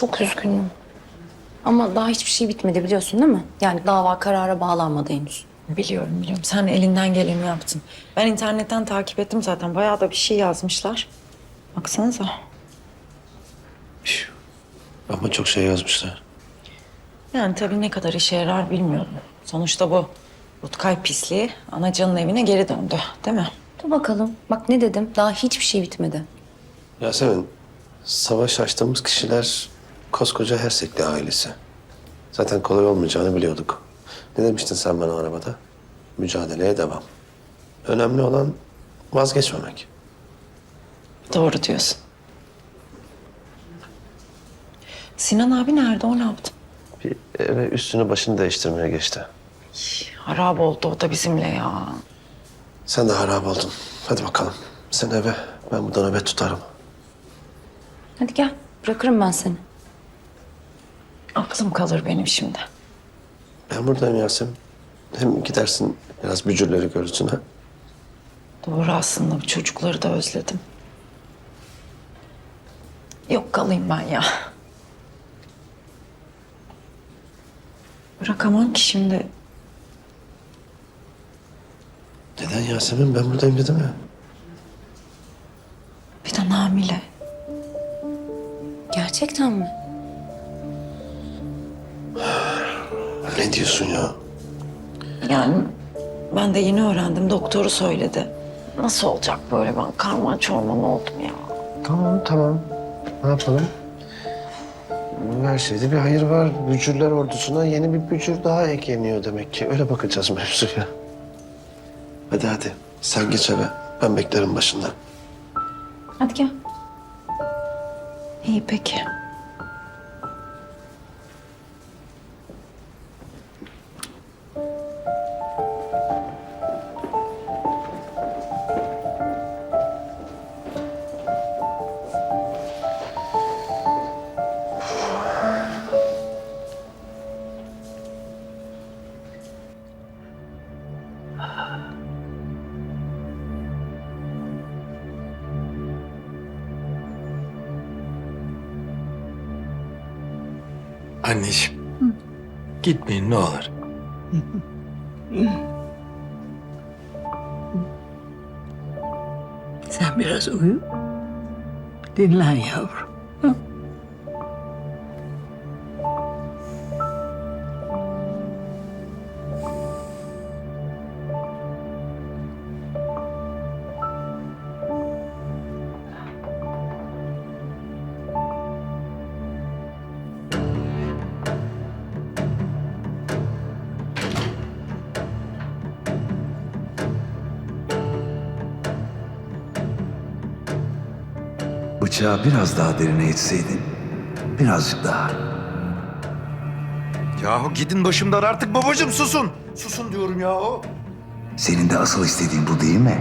Çok üzgünüm. Ama daha hiçbir şey bitmedi biliyorsun değil mi? Yani dava karara bağlanmadı henüz. Biliyorum biliyorum. Sen elinden geleni yaptın. Ben internetten takip ettim zaten. Bayağı da bir şey yazmışlar. Baksanıza. Ama çok şey yazmışlar. Yani tabii ne kadar işe yarar bilmiyorum. Sonuçta bu Rutkay pisliği anacanın evine geri döndü. Değil mi? Dur bakalım. Bak ne dedim? Daha hiçbir şey bitmedi. Yasemin, savaş açtığımız kişiler koskoca Hersekli ailesi. Zaten kolay olmayacağını biliyorduk. Ne demiştin sen bana arabada? Mücadeleye devam. Önemli olan vazgeçmemek. Doğru diyorsun. Sinan abi nerede? O ne yaptı? Bir eve üstünü başını değiştirmeye geçti. Harap oldu o da bizimle ya. Sen de harap oldun. Hadi bakalım. Sen eve, ben burada nöbet tutarım. Hadi gel. Bırakırım ben seni. Aklım kalır benim şimdi. Ben buradayım Yasemin. Hem gidersin biraz bücürleri görürsün ha. Doğru aslında bu çocukları da özledim. Yok kalayım ben ya. Bırakamam ki şimdi. Neden Yasemin? Ben buradayım dedim ya. Bir de Namile. Gerçekten mi? Ne diyorsun ya? Yani ben de yeni öğrendim. Doktoru söyledi. Nasıl olacak böyle ben karman çorman oldum ya. Tamam tamam. Ne yapalım? Her şeyde bir hayır var. Bücürler ordusuna yeni bir bücür daha ekleniyor demek ki. Öyle bakacağız mevzuya. Hadi hadi. Sen geç eve. Ben beklerim başında. Hadi gel. İyi peki. Anneciğim. Gitmeyin ne olur. Sen biraz uyu. Dinlen yavrum. Bıçağı biraz daha derine etseydin. Birazcık daha. Yahu gidin başımdan artık babacığım susun. Susun diyorum ya o. Senin de asıl istediğin bu değil mi?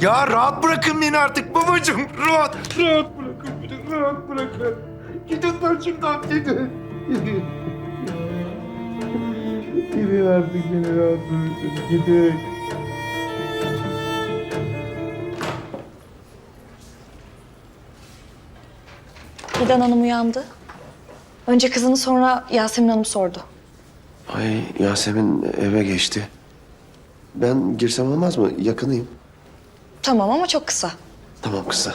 Ya rahat bırakın beni artık babacığım. Rahat. Rahat bırakın beni. Rahat bırakın. Gidin başımdan gidin. Gidin. Gidin artık beni rahat bırakın. Gidin. Fidan Hanım uyandı. Önce kızını sonra Yasemin Hanım sordu. Ay Yasemin eve geçti. Ben girsem olmaz mı? Yakınıyım. Tamam ama çok kısa. Tamam kısa.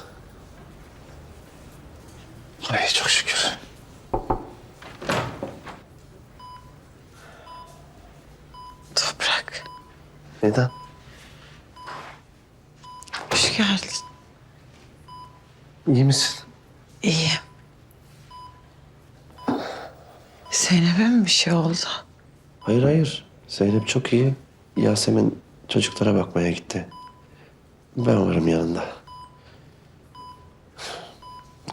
Ay çok şükür. Toprak. Neden? Hoş geldin. İyi misin? İyiyim. Zeynep'e mi bir şey oldu? Hayır hayır. Zeynep çok iyi. Yasemin çocuklara bakmaya gitti. Ben varım yanında.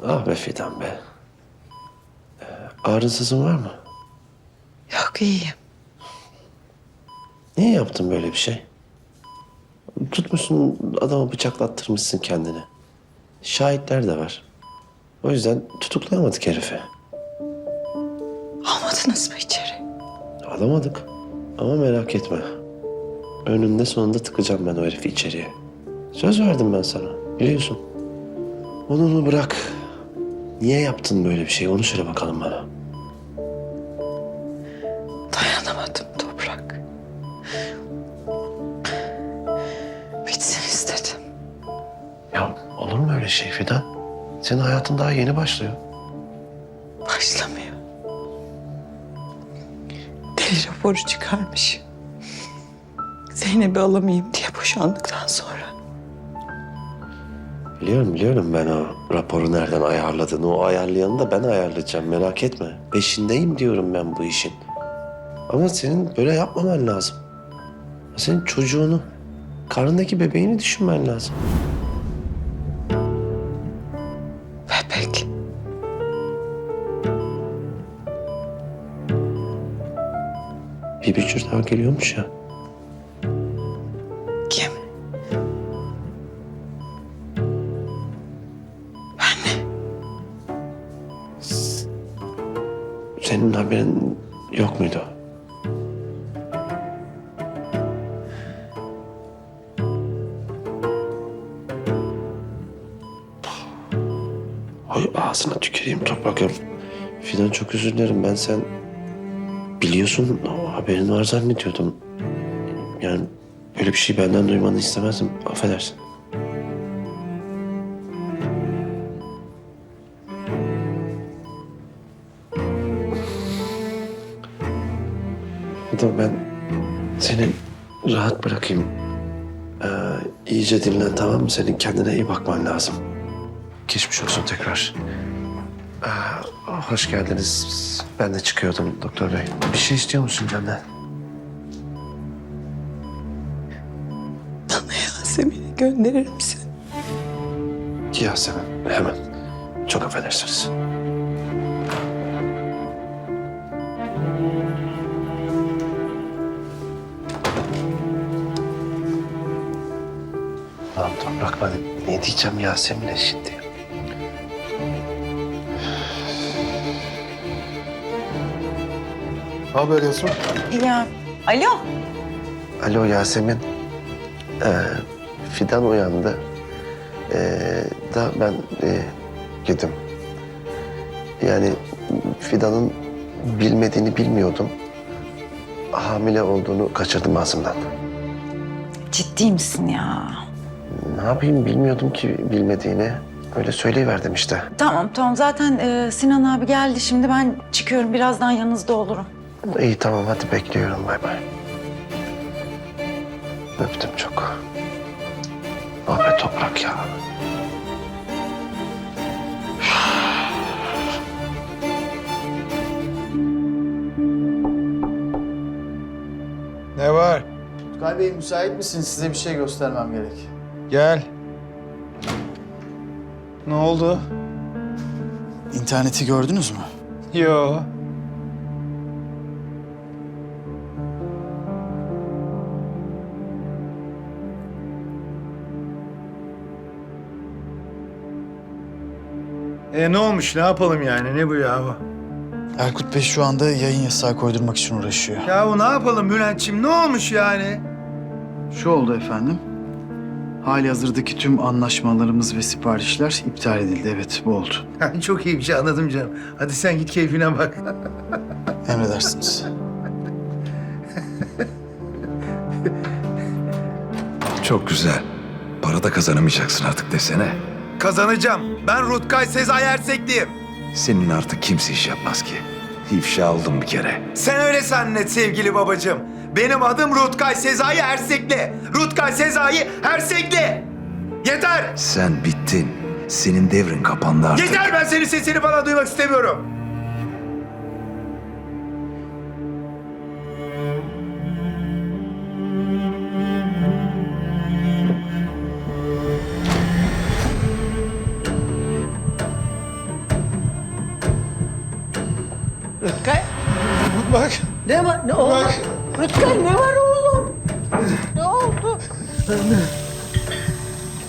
Ah be Fidan be. Ee, Ağrınsızın var mı? Yok iyiyim. Niye yaptın böyle bir şey? Tutmuşsun adamı bıçaklattırmışsın kendini. Şahitler de var. O yüzden tutuklayamadık herifi. Almadınız mı içeri? Alamadık. Ama merak etme. Önünde sonunda tıkacağım ben o herifi içeriye. Söz verdim ben sana. Biliyorsun. Onu onu bırak. Niye yaptın böyle bir şey? Onu söyle bakalım bana. Dayanamadım toprak. Bitsin istedim. Ya olur mu öyle şey Fidan? Senin hayatın daha yeni başlıyor. Deli raporu çıkarmış. Zeynep'i alamayayım diye boşandıktan sonra. Biliyorum biliyorum ben o raporu nereden ayarladığını. O ayarlayanı da ben ayarlayacağım merak etme. Peşindeyim diyorum ben bu işin. Ama senin böyle yapmaman lazım. Senin çocuğunu, karnındaki bebeğini düşünmen lazım. Geliyormuş ya. Kim? Senin haberin yok muydu? Ay ağzına tüküreyim toprak. Fidan çok özür dilerim ben sen biliyorsun haberin var zannediyordum. Yani böyle bir şey benden duymanı istemezdim. Affedersin. Fidan ben seni rahat bırakayım. Ee, iyice dinlen tamam mı? Senin kendine iyi bakman lazım. Geçmiş olsun tekrar. Hoş geldiniz. Ben de çıkıyordum doktor bey. Bir şey istiyor musun benden? Bana Yasemin'i gönderir misin? Yasemin hemen. Çok affedersiniz. Tamam toprak ben ne diyeceğim Yasemin'e şimdi? Ne haber Yasemin? Ya. Alo. Alo Yasemin. Ee, Fidan uyandı. Ee, da ben e, gittim. Yani Fidan'ın bilmediğini bilmiyordum. Hamile olduğunu kaçırdım ağzımdan. Ciddi misin ya? Ne yapayım bilmiyordum ki bilmediğini. Öyle söyleyiverdim işte. Tamam tamam zaten e, Sinan abi geldi şimdi ben çıkıyorum birazdan yanınızda olurum. İyi tamam hadi bekliyorum bay bay. Öptüm çok. Ah be toprak ya. Ne var? Tutkay Bey müsait misiniz? Size bir şey göstermem gerek. Gel. Ne oldu? İnterneti gördünüz mü? Yo. E ne olmuş? Ne yapalım yani? Ne bu yahu? Erkut Bey şu anda yayın yasağı koydurmak için uğraşıyor. Yahu ne yapalım Bülent'ciğim? Ne olmuş yani? Şu oldu efendim. Hali hazırdaki tüm anlaşmalarımız ve siparişler iptal edildi. Evet bu oldu. Çok iyi bir şey anladım canım. Hadi sen git keyfine bak. Emredersiniz. Çok güzel. Para da kazanamayacaksın artık desene. Kazanacağım. Ben Rutkay Sezai Ersekliyim. Senin artık kimse iş yapmaz ki. İfşa oldun bir kere. Sen öyle zannet sevgili babacığım. Benim adım Rutkay Sezai Ersekli. Rutkay Sezai Ersekli. Yeter! Sen bittin. Senin devrin kapandı artık. Yeter ben senin sesini falan duymak istemiyorum. Rutkay ne var oğlum? Ne oldu?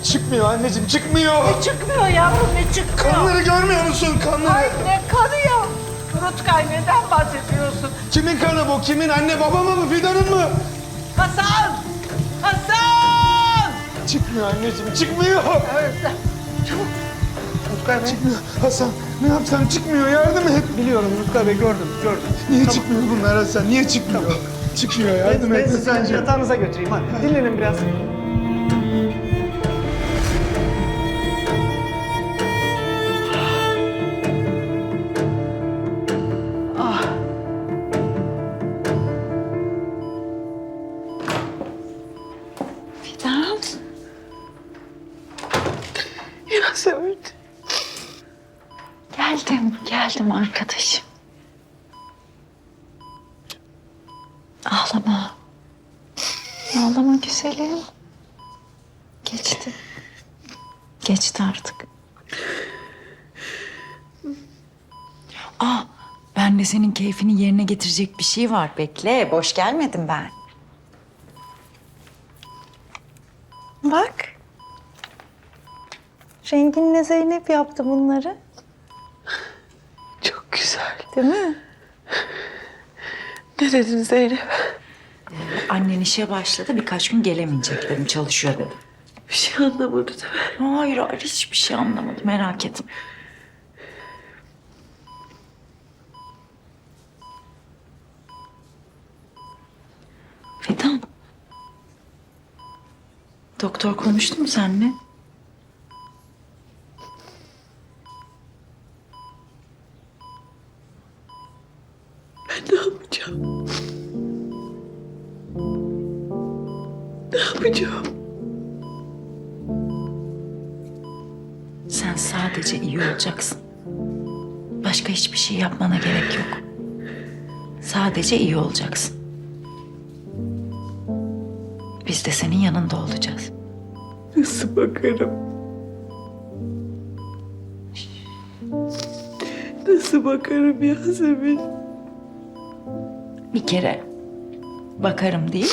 Çıkmıyor anneciğim, çıkmıyor. Ne çıkmıyor yavrum ne çıkmıyor? Kanları görmüyor musun kanları? Ay ne kanıyor? Rutkay neden bahsediyorsun? Kimin kanı bu? Kimin? Anne baba mı bu? Fidan'ın mı? Hasan! Hasan! Çıkmıyor anneciğim, çıkmıyor. Özlem. Çabuk. Ben çıkmıyor. Hasan ne yapsam çıkmıyor yardım et. Biliyorum Rutkay Bey gördüm, gördüm. Niye çıkmıyor bunlar Hasan? Niye çıkmıyor? Çıkmıyor yardım Ben et sizi Hasan'cığım. yatağınıza götüreyim hadi. Dinlenin biraz. Fidan. Yasemin. Geldim, geldim arkadaşım. Ağlama. Ağlama güzelim. Geçti. Geçti artık. Aa, ben de senin keyfini yerine getirecek bir şey var. Bekle, boş gelmedim ben. Bak. Renginle Zeynep yaptı bunları. Çok güzel. Değil mi? Ne dedin Zeynep? Annen işe başladı birkaç gün gelemeyecek dedim çalışıyor dedim. Bir şey anlamadı değil mi? Hayır hayır hiçbir şey anlamadım merak etme. Fidan. Doktor konuştu mu seninle? Ben ne yapacağım? Ne yapacağım? Sen sadece iyi olacaksın. Başka hiçbir şey yapmana gerek yok. Sadece iyi olacaksın. Biz de senin yanında olacağız. Nasıl bakarım? Nasıl bakarım Yasemin? Bir kere bakarım değil,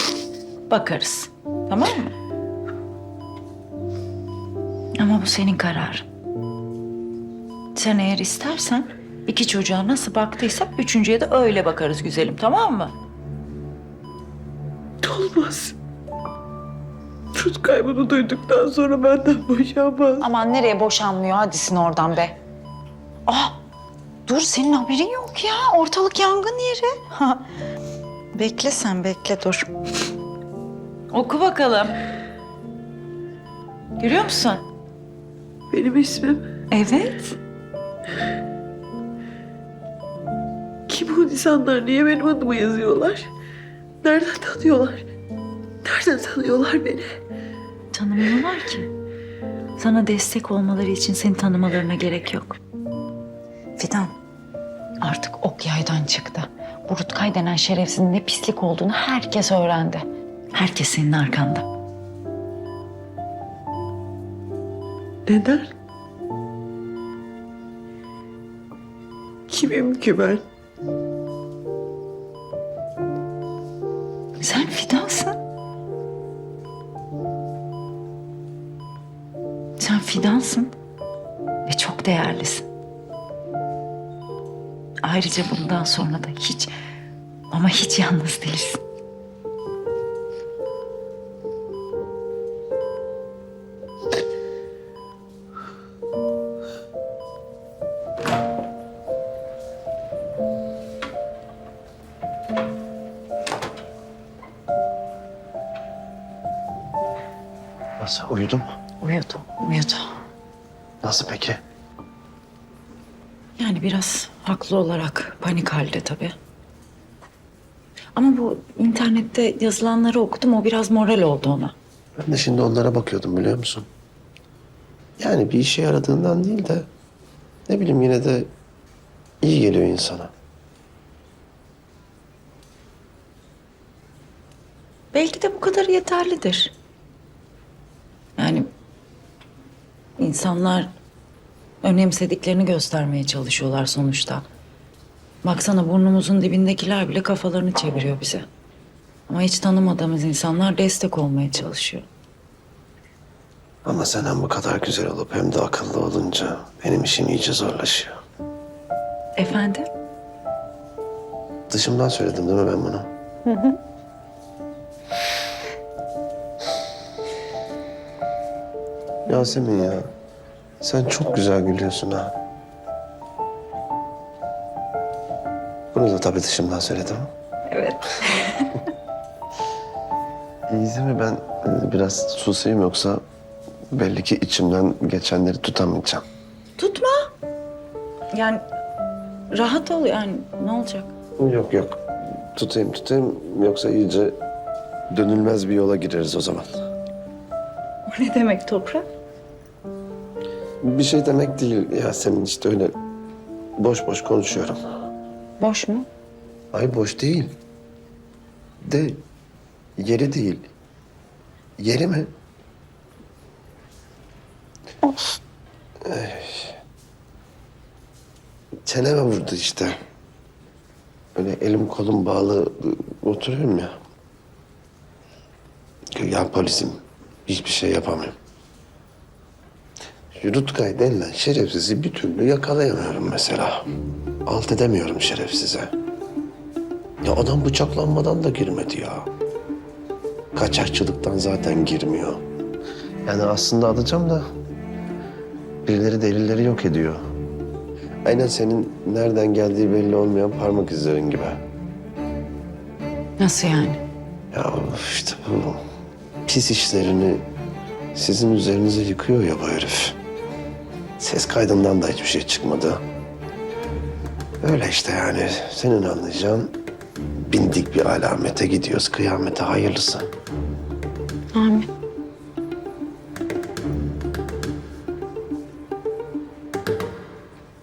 bakarız. Tamam mı? Ama bu senin kararın. Sen eğer istersen iki çocuğa nasıl baktıysak üçüncüye de öyle bakarız güzelim tamam mı? Olmaz. Rutkay bunu duyduktan sonra benden boşanmaz. Aman nereye boşanmıyor hadisin oradan be. Ah dur senin haberin yok ya. Ortalık yangın yeri. Ha. bekle sen bekle dur. Oku bakalım. Görüyor musun? Benim ismim Evet. kim bu insanlar? Niye benim adımı yazıyorlar? Nereden tanıyorlar? Nereden tanıyorlar beni? Tanımıyorlar ki. Sana destek olmaları için seni tanımalarına gerek yok. Fidan, artık ok yaydan çıktı. Bu Rutkay denen şerefsizin ne pislik olduğunu herkes öğrendi. Herkes senin arkanda. Neden? Kimim ki ben? Sen Fidan'sın. Sen Fidan'sın ve çok değerlisin. Ayrıca bundan sonra da hiç ama hiç yalnız değilsin. Nasıl uyudum? Uyudu, uyudu. Nasıl peki? Yani biraz haklı olarak panik halde tabii. Ama bu internette yazılanları okudum. O biraz moral oldu ona. Ben de şimdi onlara bakıyordum biliyor musun? Yani bir işe yaradığından değil de ne bileyim yine de iyi geliyor insana. Belki de bu kadar yeterlidir. Yani insanlar önemsediklerini göstermeye çalışıyorlar sonuçta. Baksana burnumuzun dibindekiler bile kafalarını çeviriyor bize. Ama hiç tanımadığımız insanlar destek olmaya çalışıyor. Ama sen hem bu kadar güzel olup hem de akıllı olunca benim işim iyice zorlaşıyor. Efendim? Dışımdan söyledim değil mi ben bunu? Yasemin ya. Sen çok güzel gülüyorsun ha. Bunu da tabii dışımdan söyledim. Evet. İyi mi ben e, biraz susayım yoksa belli ki içimden geçenleri tutamayacağım. Tutma. Yani rahat ol yani ne olacak? Yok yok. Tutayım tutayım yoksa iyice dönülmez bir yola gireriz o zaman. O ne demek toprak? Bir şey demek değil Yasemin işte öyle boş boş konuşuyorum. Boş mu? Ay boş değil. De yeri değil. Yeri mi? Of. Çeneme vurdu işte. Böyle elim kolum bağlı oturuyorum ya. Ya polisim. Hiçbir şey yapamıyorum. Rutkay denilen şerefsizi bir türlü yakalayamıyorum mesela. Alt edemiyorum şerefsize. Ya adam bıçaklanmadan da girmedi ya. Kaçakçılıktan zaten girmiyor. Yani aslında alacağım da birileri delilleri yok ediyor. Aynen senin nereden geldiği belli olmayan parmak izlerin gibi. Nasıl yani? Ya işte bu pis işlerini sizin üzerinize yıkıyor ya bu herif. Ses kaydından da hiçbir şey çıkmadı. Öyle işte yani senin anlayacağın bindik bir alamete gidiyoruz kıyamete hayırlısı. Amin.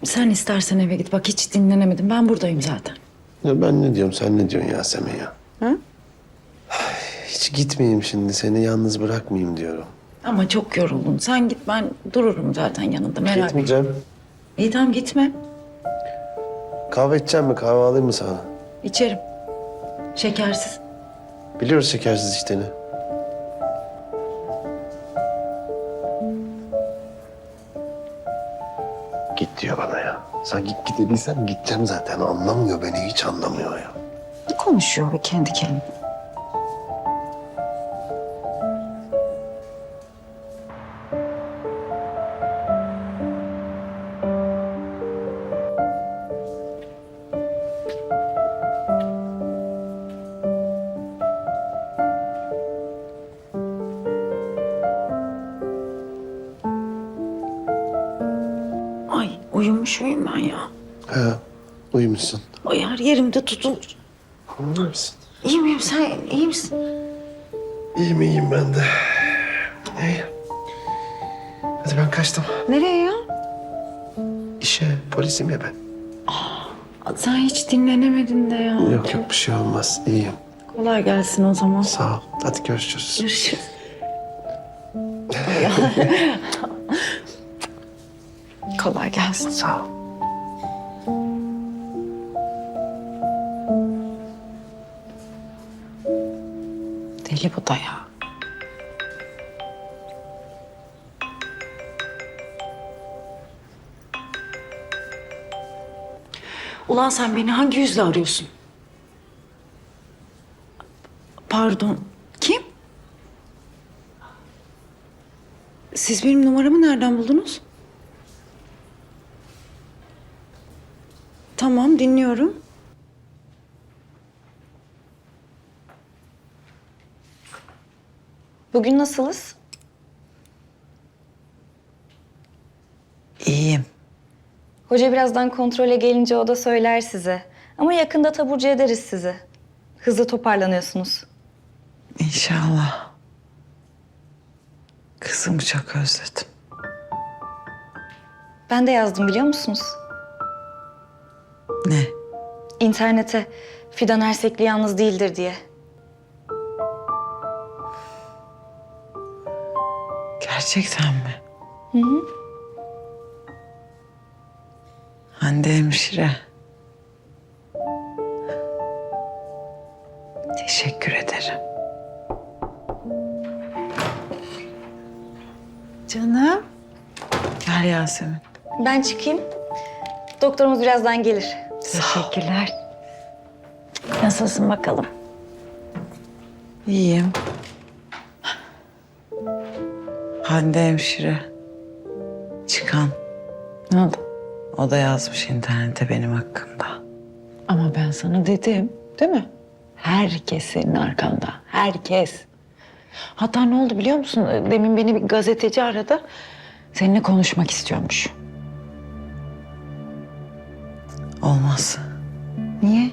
Sen istersen eve git. Bak hiç dinlenemedim. Ben buradayım zaten. Ya ben ne diyorum sen ne diyorsun Yasemin ya? Hı? Hiç gitmeyeyim şimdi seni yalnız bırakmayayım diyorum. Ama çok yoruldun. Sen git ben dururum zaten yanında merak etme. Gitmeyeceğim. İyi tamam gitme. Kahve içeceğim mi kahve alayım mı sana? İçerim. Şekersiz. Biliyoruz şekersiz içtiğini. Git diyor bana ya. Sanki gidebilsem gideceğim zaten. Anlamıyor beni hiç anlamıyor ya. Ne konuşuyor be kendi kendine? Yerimde tutulur. Uyumuşsun. İyi miyim sen iyi misin? İyiyim iyiyim ben de. İyi. Hadi ben kaçtım. Nereye ya? İşe polisim ya ben. Sen hiç dinlenemedin de ya. Yok yok bir şey olmaz. İyiyim. Kolay gelsin o zaman. Sağ ol. Hadi görüşürüz. Görüşürüz. Kolay gelsin. Sağ ol. Deli bu da ya. Ulan sen beni hangi yüzle arıyorsun? Pardon. Kim? Siz benim numaramı nereden buldunuz? Tamam dinliyorum. Bugün nasılız? İyiyim. Hoca birazdan kontrole gelince o da söyler size. Ama yakında taburcu ederiz sizi. Hızlı toparlanıyorsunuz. İnşallah. Kızımı çok özledim. Ben de yazdım biliyor musunuz? Ne? İnternete Fidan Ersekli yalnız değildir diye. Gerçekten mi? Hı hı. Hande hemşire. Teşekkür ederim. Canım. Gel Yasemin. Ben çıkayım. Doktorumuz birazdan gelir. Teşekkürler. Nasılsın bakalım? İyiyim. Hande hemşire. Efekan, Ne oldu? o da yazmış internete benim hakkımda. Ama ben sana dedim, değil mi? Herkes senin arkanda, herkes. Hatta ne oldu biliyor musun? Demin beni bir gazeteci aradı. Seninle konuşmak istiyormuş. Olmaz. Niye?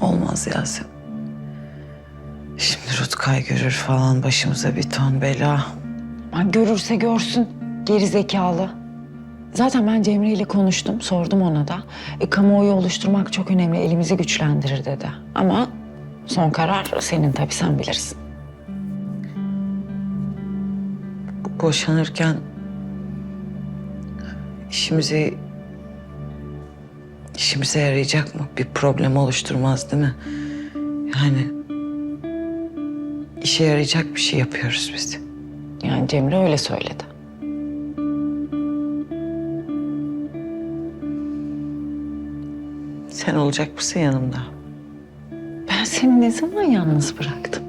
Olmaz Yasemin. Şimdi Rutkay görür falan başımıza bir ton bela. Aman görürse görsün. Geri zekalı. Zaten ben Cemre ile konuştum, sordum ona da. E, kamuoyu oluşturmak çok önemli, elimizi güçlendirir dedi. Ama son karar senin tabii, sen bilirsin. Boşanırken işimizi işimize yarayacak mı? Bir problem oluşturmaz değil mi? Yani işe yarayacak bir şey yapıyoruz biz. Yani Cemre öyle söyledi. Sen olacak mısın yanımda? Ben seni ne zaman yalnız bıraktım?